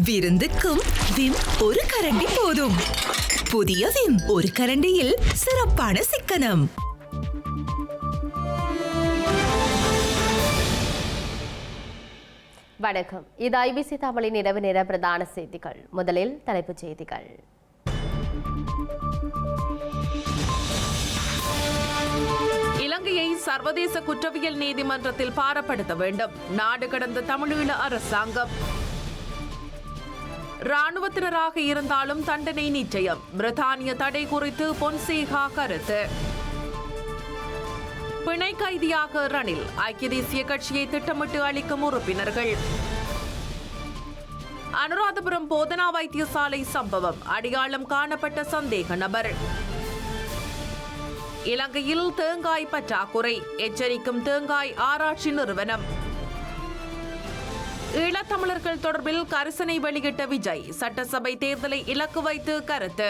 விருந்துக்கும் Vim ஒரு கரண்டி போதும். புதிய விம் ஒரு கரண்டியில் சிறப்பான சிக்கனம். வணக்கம். இது ஐபிசி தமிழின் இரவு நேர பிரதான செய்திகள். முதலில் தலைப்புச் செய்திகள். இலங்கையை சர்வதேச குற்றவியல் நீதிமன்றத்தில் பாரப்படுத்த வேண்டும். நாடு கடந்த தமிழீழ அரசாங்கம். ராணுவத்தினராக இருந்தாலும் தண்டனை நிச்சயம். பிரித்தானிய தடை குறித்து பொன்சேகா கருத்து. பிணை கைதியாக ரணில். ஐக்கிய தேசிய கட்சியை திட்டமிட்டு அளிக்கும் உறுப்பினர்கள். அனுராதபுரம் போதனா வைத்தியசாலை சம்பவம். அடையாளம் காணப்பட்ட சந்தேக நபர். இலங்கையில் தேங்காய் பற்றாக்குறை. எச்சரிக்கும் தேங்காய் ஆராய்ச்சி நிறுவனம். ஈழத்தமிழர்கள் தொடர்பில் கரிசனை வெளியிட்ட விஜய் சட்டசபை தேர்தலை இலக்கு வைத்து கருத்து.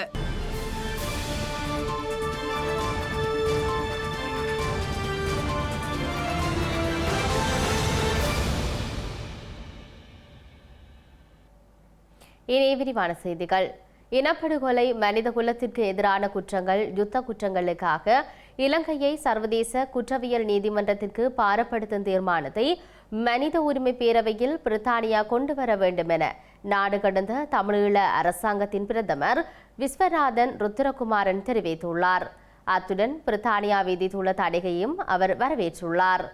இனி விரிவான செய்திகள். இனப்படுகொலை மனித குலத்திற்கு எதிரான குற்றங்கள் யுத்த குற்றங்களுக்காக இலங்கையை சர்வதேச குற்றவியல் நீதிமன்றத்திற்கு பாரப்படுத்தும் தீர்மானத்தை மனித உரிமை பேரவையில் பிரித்தானியா கொண்டு வர வேண்டும் என நாடு கடந்த தமிழீழ அரசாங்கத்தின் பிரதமர் விஸ்வநாதன் ருத்ரகுமாரன் தெரிவித்துள்ளார். அத்துடன் பிரித்தானியா விதித்துள்ள தடையையும் அவர் வரவேற்றுள்ளார்.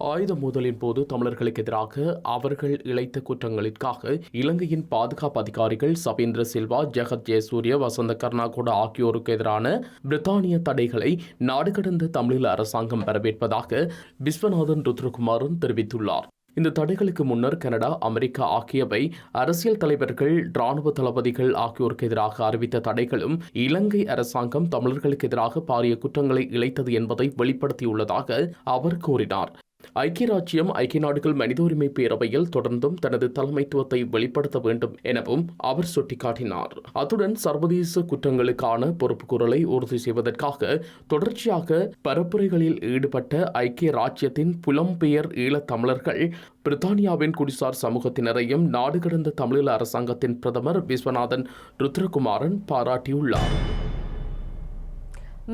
ஆயுத மோதலின் போது தமிழர்களுக்கு எதிராக அவர்கள் இழைத்த குற்றங்களிற்காக இலங்கையின் பாதுகாப்பு அதிகாரிகள் சபேந்திர சில்வா ஜெகத் ஜெயசூரிய வசந்த கர்நாகோட ஆகியோருக்கு எதிரான பிரித்தானிய தடைகளை நாடு கடந்த தமிழீழ அரசாங்கம் வரவேற்பதாக விஸ்வநாதன் ருத்ரகுமாரன் தெரிவித்துள்ளார். இந்த தடைகளுக்கு முன்னர் கனடா அமெரிக்கா ஆகியவை அரசியல் தலைவர்கள் இராணுவ தளபதிகள் ஆகியோருக்கு எதிராக அறிவித்த தடைகளும் இலங்கை அரசாங்கம் தமிழர்களுக்கு எதிராக பாரிய குற்றங்களை இழைத்தது என்பதை வெளிப்படுத்தியுள்ளதாக அவர் கூறினார். ஐக்கிய ராஜ்யம் ஐக்கிய நாடுகள் மனித உரிமை பேரவையில் தொடர்ந்தும் தனது தலைமைத்துவத்தை வெளிப்படுத்த வேண்டும் எனவும் அவர் சுட்டிக்காட்டினார். அத்துடன் சர்வதேச குற்றங்களுக்கான பொறுப்புக்கூறலை உறுதி செய்வதற்காக தொடர்ச்சியாக பரப்புரைகளில் ஈடுபட்ட ஐக்கிய ராஜ்யத்தின் புலம்பெயர் ஈழத் தமிழர்கள் பிரித்தானியாவின் குடிசார் சமூகத்தினரையும் நாடு கடந்த தமிழீழ அரசாங்கத்தின் பிரதமர் விஸ்வநாதன் ருத்ரகுமாரன் பாராட்டியுள்ளார்.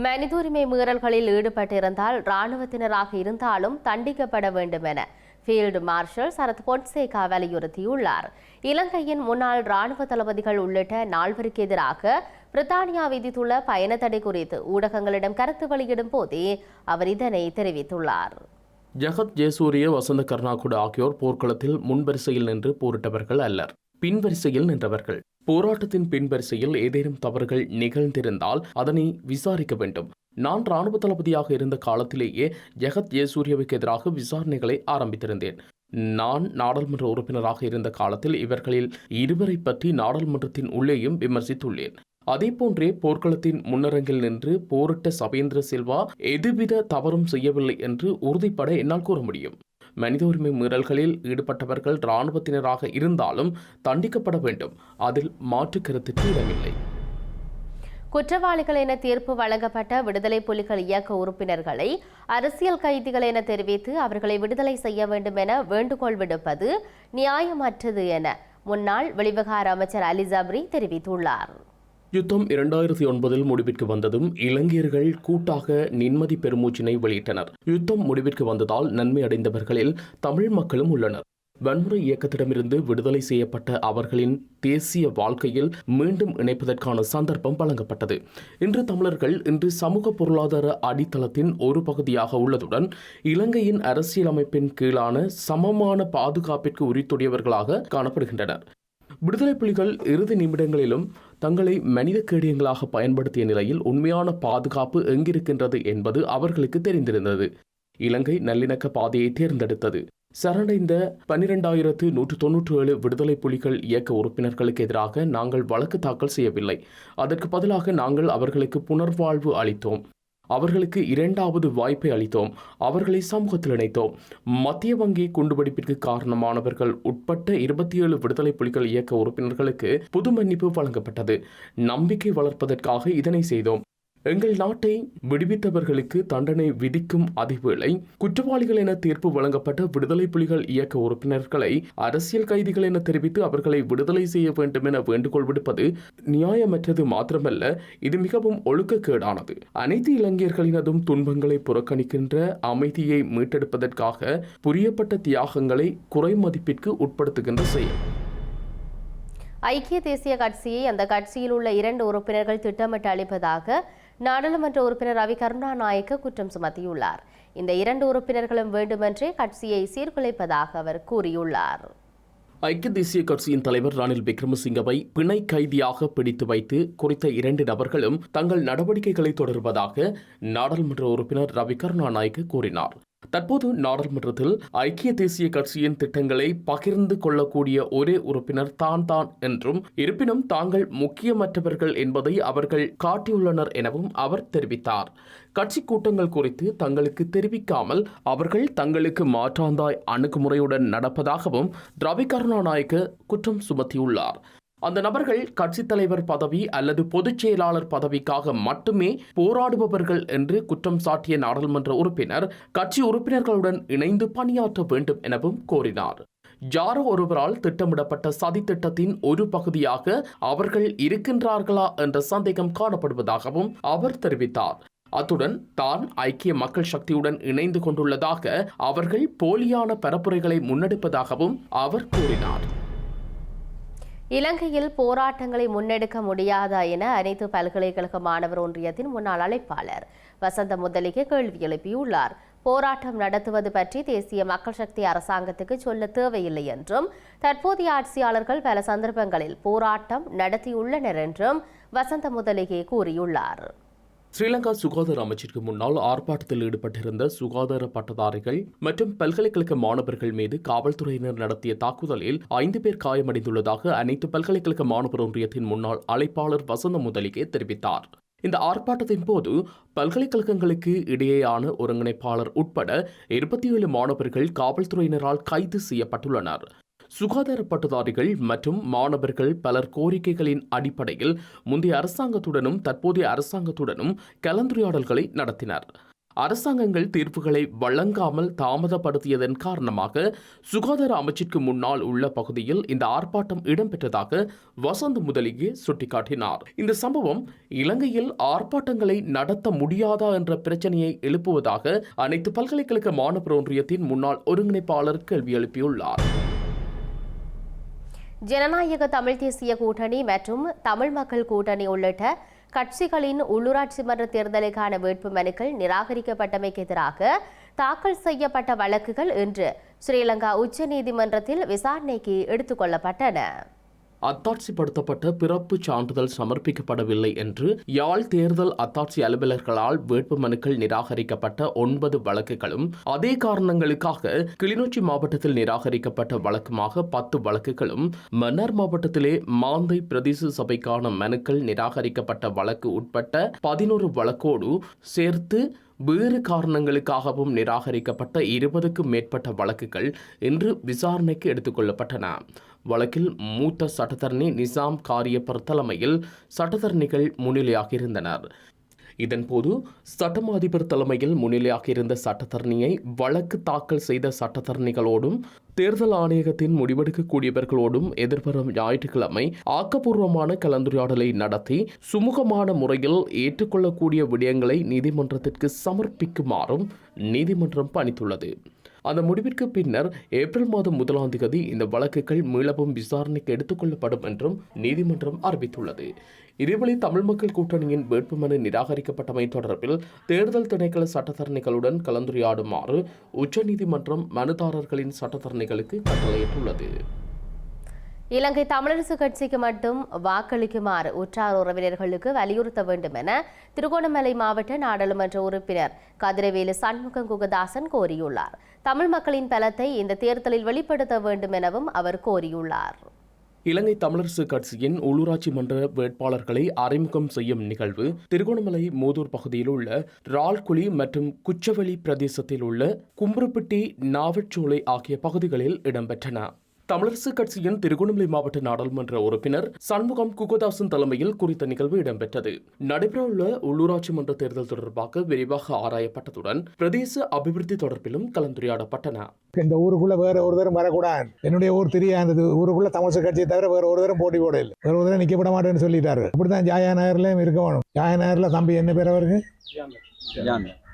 மனித உரிமை மீறல்களில் ஈடுபட்டிருந்தால் இராணுவத்தினராக இருந்தாலும் தண்டிக்கப்பட வேண்டும் என ஃபீல்டு மார்ஷல் சரத் பொன்சேகா வலியுறுத்தியுள்ளார். இலங்கையின் முன்னாள் இராணுவ தளபதிகள் உள்ளிட்ட நால்வருக்கு எதிராக பிரித்தானியா விதித்துள்ள பயண தடை குறித்து ஊடகங்களிடம் கருத்து வெளியிடும் போதே அவர் இதனை தெரிவித்துள்ளார். ஜகத் ஜெயசூரிய வசந்த கர்ணாகுடு ஆகியோர் போர்க்களத்தில் முன்வரிசையில் நின்று போரிட்டவர்கள் அல்லர். பின்வரிசையில் நின்றவர்கள். போராட்டத்தின் பின்வரிசையில் ஏதேனும் தவறுகள் நிகழ்ந்திருந்தால் அதனை விசாரிக்க வேண்டும். நான் ராணுவ தளபதியாக இருந்த காலத்திலேயே ஜெகத் ஜெயசூரியவுக்கு எதிராக விசாரணைகளை ஆரம்பித்திருந்தேன். நான் நாடாளுமன்ற உறுப்பினராக இருந்த காலத்தில் இவர்களில் இருவரை பற்றி நாடாளுமன்றத்தின் உள்ளேயும் விமர்சித்துள்ளேன். அதேபோன்றே போர்க்களத்தின் முன்னரங்கில் நின்று போரிட்ட சபேந்திர சில்வா எதுவித தவறும் செய்யவில்லை என்று உறுதிப்பட என்னால் கூற முடியும். மனித உரிமை மீறல்களில் ஈடுபட்டவர்கள் இராணுவத்தினராக இருந்தாலும் தண்டிக்கப்பட வேண்டும். அதில் மாற்று கருத்துக்கு இடமில்லை குற்றவாளிகள் என தீர்ப்பு வழங்கப்பட்ட விடுதலை புலிகள் இயக்க உறுப்பினர்களை அரசியல் கைதிகள் என தெரிவித்து அவர்களை விடுதலை செய்ய வேண்டும் என வேண்டுகோள் விடுப்பது நியாயமற்றது என முன்னாள் வெளிவகார அமைச்சர் அலி ஜப்ரி தெரிவித்துள்ளார். யுத்தம் இரண்டாயிரத்தி ஒன்பதில் முடிவிற்கு வந்ததும் இலங்கையர்கள் கூட்டாக நிம்மதி பெருமூச்சினை வெளியிட்டனர். யுத்தம் முடிவிற்கு வந்ததால் நன்மை அடைந்தவர்களில் தமிழ் மக்களும் உள்ளனர். வன்முறை இயக்கத்திடமிருந்து விடுதலை செய்யப்பட்ட அவர்களின் தேசிய வாழ்க்கையில் மீண்டும் இணைப்பதற்கான சந்தர்ப்பம் வழங்கப்பட்டது. இன்று தமிழர்கள் இன்று சமூக பொருளாதார அடித்தளத்தின் ஒரு பகுதியாக உள்ளதுடன் இலங்கையின் அரசியலமைப்பின் கீழான சமமான பாதுகாப்பிற்கு உரித்துடையவர்களாக காணப்படுகின்றனர். விடுதலை புலிகள் இறுதி நிமிடங்களிலும் தங்களை மனித கேடியங்களாக பயன்படுத்திய நிலையில் உண்மையான பாதுகாப்பு எங்கிருக்கின்றது என்பது அவர்களுக்கு தெரிந்திருந்தது. இலங்கை நல்லிணக்க பாதையை தேர்ந்தெடுத்தது. சரணடைந்த பன்னிரெண்டாயிரத்து நூற்று தொன்னூற்றி ஏழு விடுதலை புலிகள் இயக்க உறுப்பினர்களுக்கு எதிராக நாங்கள் வழக்கு தாக்கல் செய்யவில்லை. அதற்கு பதிலாக நாங்கள் அவர்களுக்கு புனர்வாழ்வு அளித்தோம். அவர்களுக்கு இரண்டாவது வாய்ப்பை அளித்தோம். அவர்களை சமூகத்தில் இணைத்தோம். மத்திய வங்கி குண்டுவெடிப்பிற்கு காரணமானவர்கள் உட்பட்ட இருபத்தி ஏழு விடுதலை புலிகள் இயக்க உறுப்பினர்களுக்கு புது மன்னிப்பு வழங்கப்பட்டது. நம்பிக்கை வளர்ப்பதற்காக இதனை செய்தோம். எங்கள் நாட்டை விடுவித்தவர்களுக்கு தண்டனை விதிக்கும் அதேவேளை குற்றவாளிகள் என தீர்ப்பு வழங்கப்பட்ட விடுதலை புலிகள் இயக்க உறுப்பினர்களை அரசியல் கைதிகள் என தெரிவித்து அவர்களை விடுதலை செய்ய வேண்டும் என வேண்டுகோள் விடுப்பது நியாயமற்றது மாத்திரமல்ல இது மிகவும் ஒழுக்கக்கேடானது. அனைத்து இளைஞர்களினதும் துன்பங்களை புறக்கணிக்கின்ற அமைதியை மீட்டெடுப்பதற்காக புரியப்பட்ட தியாகங்களை குறைமதிப்பிற்கு உட்படுத்துகின்ற செயல். ஐக்கிய தேசிய கட்சியை அந்த கட்சியில் உள்ள இரண்டு உறுப்பினர்கள் திட்டமிட்டு அளிப்பதாக நாடாளுமன்ற உறுப்பினர் ரவி கருணாநாயக்க குற்றம் சுமத்தியுள்ளார். இந்த இரண்டு உறுப்பினர்களும் வேண்டுமென்றே கட்சியை சீர்குலைப்பதாக அவர் கூறியுள்ளார். ஐக்கிய தேசிய கட்சியின் தலைவர் ரணில் விக்ரமசிங்கவை பிணை கைதியாக பிடித்து வைத்து குறித்த இரண்டு நபர்களும் தங்கள் நடவடிக்கைகளை தொடர்வதாக நாடாளுமன்ற உறுப்பினர் ரவி கருணாநாயக்க கூறினார். தற்போது நாடாளுமன்றத்தில் ஐக்கிய தேசிய கட்சியின் திட்டங்களை பகிர்ந்து கொள்ளக்கூடிய ஒரே உறுப்பினர் தான் தான் என்றும் இருப்பினும் தாங்கள் முக்கியமற்றவர்கள் என்பதை அவர்கள் காட்டியுள்ளனர் எனவும் அவர் தெரிவித்தார். கட்சி கூட்டங்கள் குறித்து தங்களுக்கு தெரிவிக்காமல் அவர்கள் தங்களுக்கு மாற்றாந்தாய் அணுகுமுறையுடன் நடப்பதாகவும் ரவி கருணாநாயக்க குற்றம் சுமத்தியுள்ளார். அந்த நபர்கள் கட்சித் தலைவர் பதவி அல்லது பொதுச் செயலாளர் பதவிக்காக மட்டுமே போராடுபவர்கள் என்று குற்றம் சாட்டிய நாடாளுமன்ற உறுப்பினர் கட்சி உறுப்பினர்களுடன் இணைந்து பணியாற்ற வேண்டும் எனவும் கோரினார். யாரோ ஒருவரால் திட்டமிடப்பட்ட சதி திட்டத்தின் ஒரு பகுதியாக அவர்கள் இருக்கின்றார்களா என்ற சந்தேகம் காணப்படுவதாகவும் அவர் தெரிவித்தார். அத்துடன் தான் ஐக்கிய மக்கள் சக்தியுடன் இணைந்து கொண்டுள்ளதாக அவர்கள் போலியான பரப்புரைகளை முன்னெடுப்பதாகவும் அவர் கூறினார். இலங்கையில் போராட்டங்களை முன்னெடுக்க முடியாதா என அனைத்து பல்கலைக்கழக மாணவர் ஒன்றியத்தின் முன்னாள் அழைப்பாளர் வசந்த முதலிக்கு கேள்வி எழுப்பியுள்ளார். போராட்டம் நடத்துவது பற்றி தேசிய மக்கள் சக்தி அரசாங்கத்துக்கு சொல்ல தேவையில்லை என்றும் தற்போதைய ஆட்சியாளர்கள் பல சந்தர்ப்பங்களில் போராட்டம் நடத்தியுள்ளனர் என்றும் வசந்த முதலிகே கூறியுள்ளார். ஸ்ரீலங்கா சுகாதார அமைச்சிற்கு முன்னால் ஆர்ப்பாட்டத்தில் ஈடுபட்டிருந்த சுகாதார பட்டதாரிகள் மற்றும் பல்கலைக்கழக மாணவர்கள் மீது காவல்துறையினர் நடத்திய தாக்குதலில் ஐந்து பேர் காயமடைந்துள்ளதாக அனைத்து பல்கலைக்கழக மாணவர் ஒன்றியத்தின் முன்னாள் அழைப்பாளர் வசந்த முதலிகே தெரிவித்தார். இந்த ஆர்ப்பாட்டத்தின் போது பல்கலைக்கழகங்களுக்கு இடையேயான ஒருங்கிணைப்பாளர் உட்பட இருபத்தி ஏழு மாணவர்கள் காவல்துறையினரால் கைது செய்யப்பட்டுள்ளனர். சுகாதார பட்டதாரிகள் மற்றும் மாணவர்கள் பலர் கோரிக்கைகளின் அடிப்படையில் முந்தைய அரசாங்கத்துடனும் தற்போதைய அரசாங்கத்துடனும் கலந்துரையாடல்களை நடத்தினர். அரசாங்கங்கள் தீர்ப்புகளை வழங்காமல் தாமதப்படுத்தியதன் காரணமாக சுகாதார அமைச்சிற்கு முன்னால் உள்ள பகுதியில் இந்த ஆர்ப்பாட்டம் இடம்பெற்றதாக வசந்த் முதலியே சுட்டிக்காட்டினார். இந்த சம்பவம் இலங்கையில் ஆர்ப்பாட்டங்களை நடத்த முடியாதா என்ற பிரச்சனையை எழுப்புவதாக அனைத்து பல்கலைக்கழக மாணவர் ஒன்றியத்தின் முன்னாள் ஒருங்கிணைப்பாளர் கேள்வி எழுப்பியுள்ளார். ஜனநாயக தமிழ் தேசிய கூட்டணி மற்றும் தமிழ் மக்கள் கூட்டணி உள்ளிட்ட கட்சிகளின் உள்ளூராட்சி மன்ற தேர்தலுக்கான வேட்பு மனுக்கள் நிராகரிக்கப்பட்டமைக்கு எதிராக தாக்கல் செய்யப்பட்ட வழக்குகள் இன்று ஸ்ரீலங்கா உச்சநீதிமன்றத்தில் விசாரணைக்கு எடுத்துக் கொள்ளப்பட்டன. அத்தாட்சிப்படுத்தப்பட்ட பிறப்பு சான்றிதழ் சமர்ப்பிக்கப்படவில்லை என்று யாழ் தேர்தல் அத்தாட்சி அலுவலர்களால் வேட்புமனுக்கள் நிராகரிக்கப்பட்ட ஒன்பது வழக்குகளும் அதே காரணங்களுக்காக கிளிநொச்சி மாவட்டத்தில் நிராகரிக்கப்பட்ட வழக்குமாக பத்து வழக்குகளும் மன்னார் மாவட்டத்திலே மாந்தை பிரதேச சபைக்கான மனுக்கள் நிராகரிக்கப்பட்ட வழக்கு உட்பட்ட பதினோரு வழக்கோடு சேர்த்து வேறு காரணங்களுக்காகவும் நிராகரிக்கப்பட்ட இருபதுக்கும் மேற்பட்ட வழக்குகள் இன்று விசாரணைக்கு எடுத்துக்கொள்ளப்பட்டன வழக்கில் மூத்த சட்டத்தரணி நிசாம் காரியப்பர் தலைமையில் சட்டத்தரணிகள் முன்னிலையாகியிருந்தனர். இதன்போது சட்டம் அதிபர் தலைமையில் முன்னிலையாக இருந்த சட்டத்தரணியை வழக்கு தாக்கல் செய்த சட்டத்தரணிகளோடும் தேர்தல் ஆணையகத்தின் முடிவெடுக்கக்கூடியவர்களோடும் எதிர்வரும் ஞாயிற்றுக்கிழமை ஆக்கப்பூர்வமான கலந்துரையாடலை நடத்தி சுமூகமான முறையில் ஏற்றுக்கொள்ளக்கூடிய விடயங்களை நீதிமன்றத்திற்கு சமர்ப்பிக்குமாறும் நீதிமன்றம் பணித்துள்ளது. அந்த முடிவிற்கு பின்னர் ஏப்ரல் மாதம் முதலாம் தேதி இந்த வழக்குகள் மீளவும் விசாரணைக்கு எடுத்துக்கொள்ளப்படும் என்றும் நீதிமன்றம் அறிவித்துள்ளது. இதேவேளை தமிழ் மக்கள் கூட்டணியின் வேட்புமனு நிராகரிக்கப்பட்டமை தொடர்பில் தேர்தல் திணைக்கள சட்டத்தரணிகளுடன் கலந்துரையாடுமாறு உச்சநீதிமன்றம் மனுதாரர்களின் சட்டத்தரணிகளுக்கு கட்டளையிட்டுள்ளது. இலங்கை தமிழரசு கட்சிக்கு மட்டும் வாக்களிக்குமாறு உற்றார் உறவினர்களுக்கு வலியுறுத்த வேண்டும் என திருகோணமலை மாவட்ட நாடாளுமன்ற உறுப்பினர் கதிரவேலு சண்முகம் குகதாசன் கோரியுள்ளார். தமிழ் மக்களின் பலத்தை இந்த தேர்தலில் வெளிப்படுத்த வேண்டும் எனவும் அவர் கோரியுள்ளார். இலங்கை தமிழரசு கட்சியின் உள்ளூராட்சி மன்ற வேட்பாளர்களை அறிமுகம் செய்யும் நிகழ்வு திருகோணமலை மூதூர் பகுதியில் உள்ள ரால்குழி மற்றும் குச்சவெளி பிரதேசத்தில் உள்ள கும்புருப்பட்டி நாவச்சோலை ஆகிய பகுதிகளில் இடம்பெற்றன. தமிழரசு கட்சியின் திருகோணமலை மாவட்ட நாடாளுமன்ற உறுப்பினர் சண்முகம் குகதாசன் தலைமையில் குறித்த நிகழ்வு இடம்பெற்றது. நடைபெறவுள்ள உள்ளூராட்சி மன்ற தேர்தல் தொடர்பாக விரிவாக ஆராயப்பட்டதுடன் பிரதேச அபிவிருத்தி தொடர்பிலும் கலந்துரையாடப்பட்டன. இந்த ஊருக்குள்ள வேற ஒருத்தரும் வரக்கூடாது. என்னுடைய ஊர் தெரியாது ஊருக்குள்ள தமிழ் கட்சியை தவிர வேற ஒருத்தரும் போட்டி போட இல்லை வேற ஒருத்தரும் நிக்க விட மாட்டேன்னு சொல்லிட்டாரு. அப்படித்தான் ஜாயா நகர்லயும் இருக்க வேணும். ஜாயா நகர்ல தம்பி என்ன பேர் அவருக்கு?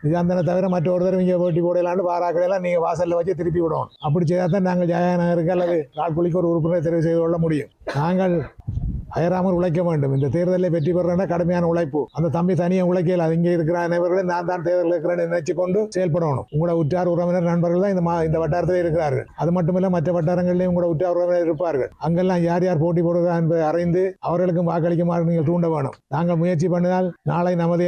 நிஜாந்தனை தவிர மற்ற ஒருத்தரும் இங்கே போட்டி போடலான்னு பாராக்கடையெல்லாம் நீங்கள் வாசலில் வச்சு திருப்பி விடணும். அப்படி செய்தால் தான் நாங்கள் ஜாயா நகருக்கு அல்லது கால்குழிக்கு ஒரு உறுப்பினர் தெரிவு செய்து கொள்ள முடியும். நாங்கள் அயராமல் உழைக்க வேண்டும். இந்த தேர்தலில் வெற்றி பெறணும்னா கடுமையான உழைப்பு. அந்த தம்பி தனியாக உழைக்கல அது இங்கே இருக்கிற அனைவர்களும் நான் தான் தேர்தலில் இருக்கிறேன்னு நினைச்சு கொண்டு செயல்படணும். உங்களோட உற்றார் உறவினர் நண்பர்கள் தான் இந்த மா இந்த வட்டாரத்தில் இருக்கிறார்கள். அது மட்டுமில்ல மற்ற வட்டாரங்களிலும் உங்களோட உற்றார் உறவினர் இருப்பார்கள். அங்கெல்லாம் யார் யார் போட்டி போடுகிறார் என்பதை அறிந்து அவர்களுக்கும் வாக்களிக்குமாறு நீங்கள் தூண்ட வேணும். நாங்கள் முயற்சி பண்ணினால் நாளை நமது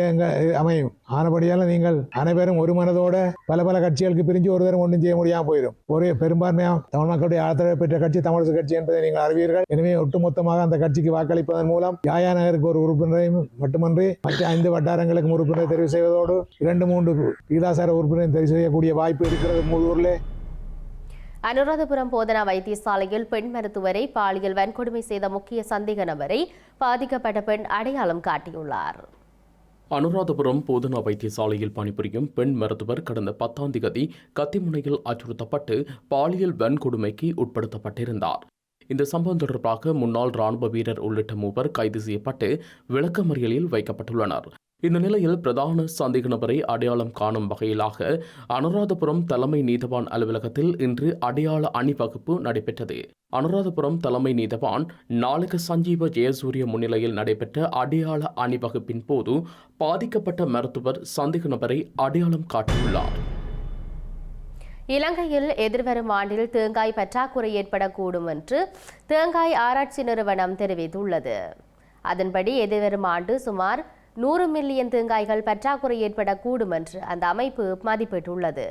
அமையும். ஆனபடியால் நீங்கள் அனைவரும் ஒரு மனதோட பல பல கட்சிகளுக்கு பிரிஞ்சு ஒரு தரம் ஒன்றும் செய்ய முடியாமல் போயிடும் ஒரே பெரும்பான்மையாக தமிழ் மக்களுடைய ஆதரவு பெற்ற கட்சி தமிழரசு கட்சி என்பதை நீங்கள் அறிவீர்கள். எனவே ஒட்டுமொத்தமாக அந்த கட்சிக்கு வாக்களிப்பதன் மூலம் யாயா நகருக்கு ஒரு உறுப்பினரையும் மட்டுமன்றி மற்ற ஐந்து வட்டாரங்களுக்கும் உறுப்பினரை தெரிவு செய்வதோடு இரண்டு மூன்று விகிதாசார உறுப்பினரை தெரிவு செய்யக்கூடிய வாய்ப்பு இருக்கிறது மூதூரில். அனுராதபுரம் போதனா வைத்தியசாலையில் பெண் மருத்துவரை பாலியல் வன்கொடுமை செய்த முக்கிய சந்தேக நபரை பாதிக்கப்பட்ட பெண் அடையாளம் காட்டியுள்ளார். அனுராதபுரம் போதனா வைத்தியசாலையில் பணிபுரியும் பெண் மருத்துவர் கடந்த பத்தாம் திகதி கத்திமுனையில் அச்சுறுத்தப்பட்டு பாலியல் வன்கொடுமைக்கு உட்படுத்தப்பட்டிருந்தார். இந்த சம்பவம் தொடர்பாக முன்னாள் ராணுவ வீரர் உள்ளிட்ட மூவர் கைது செய்யப்பட்டு விளக்கமறியலில் வைக்கப்பட்டுள்ளனர். இந்த நிலையில் பிரதான சந்தேக நபரை அடையாளம் காணும் வகையிலாக அனுராதபுரம் தலைமை நீதவான் அலுவலகத்தில் இன்று அடையாள அணிவகுப்பு நடைபெற்றது. அனுராதபுரம் தலைமை நீதவான் நாளக சஞ்சீவ ஜெயசூரிய முன்னிலையில் நடைபெற்ற அடையாள அணிவகுப்பின் போது பாதிக்கப்பட்ட மருத்துவர் சந்தேக நபரை அடையாளம் காட்டியுள்ளார். இலங்கையில் எதிர்வரும் ஆண்டில் தேங்காய் பற்றாக்குறை ஏற்படக்கூடும் என்று தேங்காய் ஆராய்ச்சி நிறுவனம் தெரிவித்துள்ளது. அதன்படி எதிர்வரும் ஆண்டு சுமார் நூறு மில்லியன் தேங்காய்கள் பற்றாக்குறை ஏற்படக்கூடும் என்று அந்த அமைப்பு மதிப்பிட்டுள்ளது.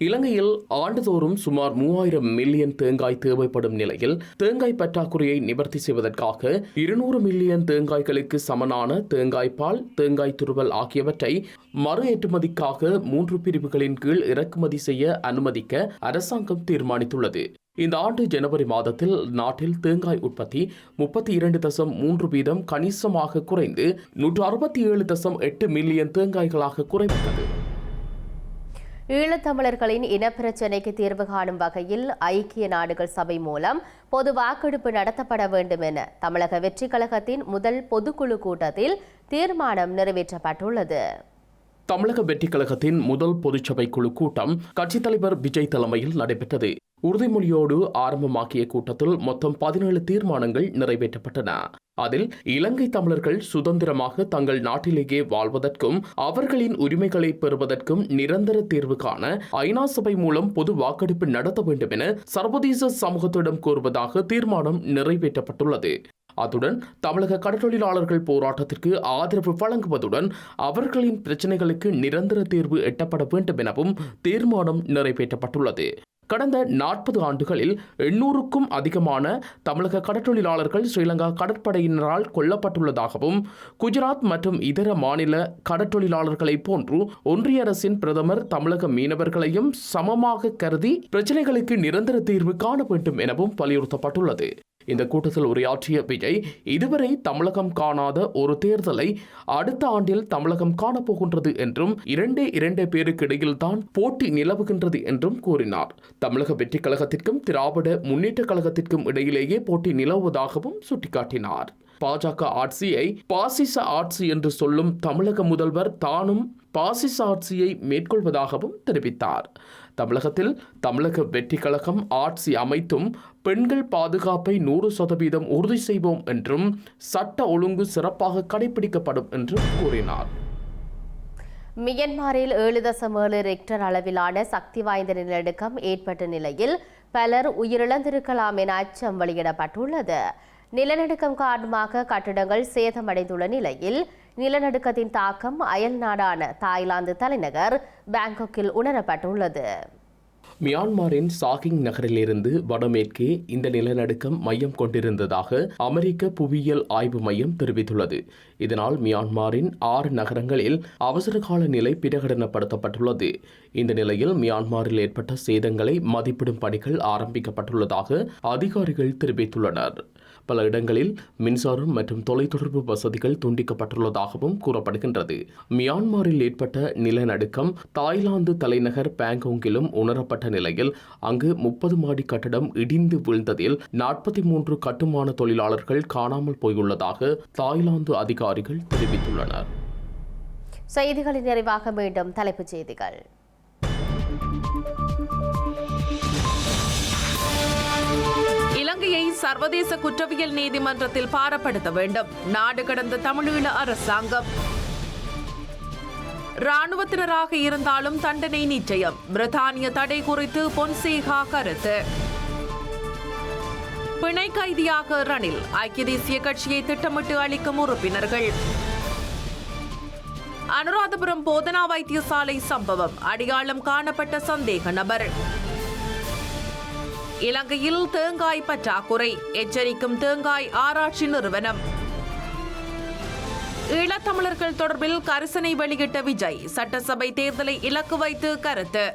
இலங்கையில் ஆண்டுதோறும் சுமார் மூவாயிரம் மில்லியன் தேங்காய் தேவைப்படும் நிலையில் தேங்காய் பற்றாக்குறையை நிவர்த்தி செய்வதற்காக இருநூறு மில்லியன் தேங்காய்களுக்கு சமனான தேங்காய் பால் தேங்காய் துருவல் ஆகியவற்றை மறு ஏற்றுமதிக்காக மூன்று பிரிவுகளின் கீழ் இறக்குமதி செய்ய அனுமதிக்க அரசாங்கம் தீர்மானித்துள்ளது. இந்த ஆண்டு ஜனவரி மாதத்தில் நாட்டில் தேங்காய் உற்பத்தி முப்பத்தி இரண்டு தசம் மூன்று வீதம் கணிசமாக குறைந்து நூற்று அறுபத்தி ஏழு தசம் எட்டு மில்லியன் தேங்காய்களாக குறைந்துள்ளது. ஈழத்தமிழர்களின் இனப்பிரச்சினைக்கு தீர்வு காணும் வகையில் ஐக்கிய நாடுகள் சபை மூலம் பொது வாக்கெடுப்பு நடத்தப்பட வேண்டும் என தமிழக வெற்றிக் கழகத்தின் முதல் பொதுக்குழு கூட்டத்தில் தீர்மானம் நிறைவேற்றப்பட்டுள்ளது. தமிழக வெற்றிக் கழகத்தின் முதல் பொதுச்சபை குழு கூட்டம் கட்சித் தலைவர் விஜய் தலைமையில் நடைபெற்றது. உறுதிமொழியோடு ஆரம்பமாக்கிய கூட்டத்தில் மொத்தம் பதினேழு தீர்மானங்கள் நிறைவேற்றப்பட்டன. அதில் இலங்கை தமிழர்கள் சுதந்திரமாக தங்கள் நாட்டிலேயே வாழ்வதற்கும் அவர்களின் உரிமைகளை பெறுவதற்கும் நிரந்தர தீர்வு காண ஐநா சபை மூலம் பொது வாக்கெடுப்பு நடத்த வேண்டும் என சர்வதேச சமூகத்திடம் கோருவதாக தீர்மானம் நிறைவேற்றப்பட்டுள்ளது. அத்துடன் தமிழக கடற்றொழிலாளர்கள் போராட்டத்திற்கு ஆதரவு வழங்குவதுடன் அவர்களின் பிரச்சினைகளுக்கு நிரந்தர தீர்வு எட்டப்பட வேண்டும் எனவும் தீர்மானம் நிறைவேற்றப்பட்டுள்ளது. கடந்த நாற்பது ஆண்டுகளில் எண்ணூறுக்கும் அதிகமான தமிழக கடற்றொழிலாளர்கள் ஸ்ரீலங்கா கடற்படையினரால் கொல்லப்பட்டுள்ளதாகவும் குஜராத் மற்றும் இதர மாநில கடற்றொழிலாளர்களைப் போன்று ஒன்றிய அரசின் பிரதமர் தமிழக மீனவர்களையும் சமமாக கருதி பிரச்சினைகளுக்கு நிரந்தர தீர்வு காண வேண்டும் எனவும் வலியுறுத்தப்பட்டுள்ளது. இந்த கூட்டத்தில் உரையாற்றிய விஜய் இதுவரை தமிழகம் காணாத ஒரு தேர்தலை அடுத்த ஆண்டில் தமிழகம் காணப்போகின்றது என்றும் இரண்டே இரண்டே பேருக்கு இடையில்தான் போட்டி நிலவுகின்றது என்றும் கூறினார். தமிழக வெற்றிக் கழகத்திற்கும் திராவிட முன்னேற்ற கழகத்திற்கும் இடையிலேயே போட்டி நிலவுவதாகவும் சுட்டிக்காட்டினார். பாஜக ஆட்சியை பாசிச ஆட்சி என்று சொல்லும் தமிழக முதல்வர் தானும் பாசிச ஆட்சியை மேற்கொள்வதாகவும் தெரிவித்தார். தமிழகத்தில் தமிழக வெற்றி கழகம் ஆட்சி அமைத்தும் பெண்கள் பாதுகாப்பை நூறு சதவீதம் உறுதி செய்வோம் என்றும் சட்ட ஒழுங்கு சிறப்பாக கடைபிடிக்கப்படும் என்றும் கூறினார். மியன்மாரில் ஏழு தசம் ஏழு ரெக்டர் அளவிலான சக்தி வாய்ந்த நிலநடுக்கம் ஏற்பட்ட நிலையில் பலர் உயிரிழந்திருக்கலாம் என அச்சம் வெளியிடப்பட்டுள்ளது. நிலநடுக்கம் காரணமாக கட்டிடங்கள் சேதமடைந்துள்ள நிலையில் நிலநடுக்கத்தின் தாக்கம் அயல் நாடான தாய்லாந்து தலைநகர் பாங்காக்கில் உணரப்பட்டுள்ளது. மியான்மரின் சாகிங் நகரிலிருந்து வடமேற்கே இந்த நிலநடுக்கம் மையம் கொண்டிருந்ததாக அமெரிக்க புவியியல் ஆய்வு மையம் தெரிவித்துள்ளது. இதனால் மியான்மரின் ஆறு நகரங்களில் அவசரகால நிலை பிரகடனப்படுத்தப்பட்டுள்ளது. இந்த நிலையில் மியான்மரில் ஏற்பட்ட சேதங்களை மதிப்பிடும் பணிகள் ஆரம்பிக்கப்பட்டுள்ளதாக அதிகாரிகள் தெரிவித்துள்ளனர். பல இடங்களில் மின்சாரம் மற்றும் தொலைத்தொடர்பு வசதிகள் துண்டிக்கப்பட்டுள்ளதாகவும் கூறப்படுகின்றது. மியான்மரில் ஏற்பட்ட நிலநடுக்கம் தாய்லாந்து தலைநகர் பேங்காங்கிலும் உணரப்பட்ட நிலையில் அங்கு முப்பது மாடி கட்டடம் இடிந்து வீழ்ந்ததில் நாற்பத்தி மூன்று கட்டுமான தொழிலாளர்கள் காணாமல் போயுள்ளதாக தாய்லாந்து அதிகாரிகள் தெரிவித்துள்ளனர். செய்திகளின் நிறைவாக மீண்டும் தலைப்புச் செய்திகள். இலங்கையை சர்வதேச குற்றவியல் நீதிமன்றத்தில் பாரப்படுத்த வேண்டும். நாடு கடந்த தமிழீழ அரசாங்கம். ராணுவத்தினராக இருந்தாலும் தண்டனை நிச்சயம். பிரித்தானிய தடை குறித்து பொன்சேகா கருத்து. பிணை கைதியாக ரணில். ஐக்கிய தேசிய கட்சியை திட்டமிட்டு அளிக்கும் உறுப்பினர்கள். அனுராதபுரம் போதனா வைத்தியசாலை சம்பவம். அடையாளம் காணப்பட்ட சந்தேக நபர். இலங்கையில் தேங்காய் பற்றாக்குறை. எச்சரிக்கும் தேங்காய் ஆராய்ச்சி நிறுவனம். ஈழத்தமிழர்கள் தொடர்பில் கரிசனை வெளியிட்ட விஜய் சட்டசபை தேர்தலை இலக்கு வைத்து கருத்து.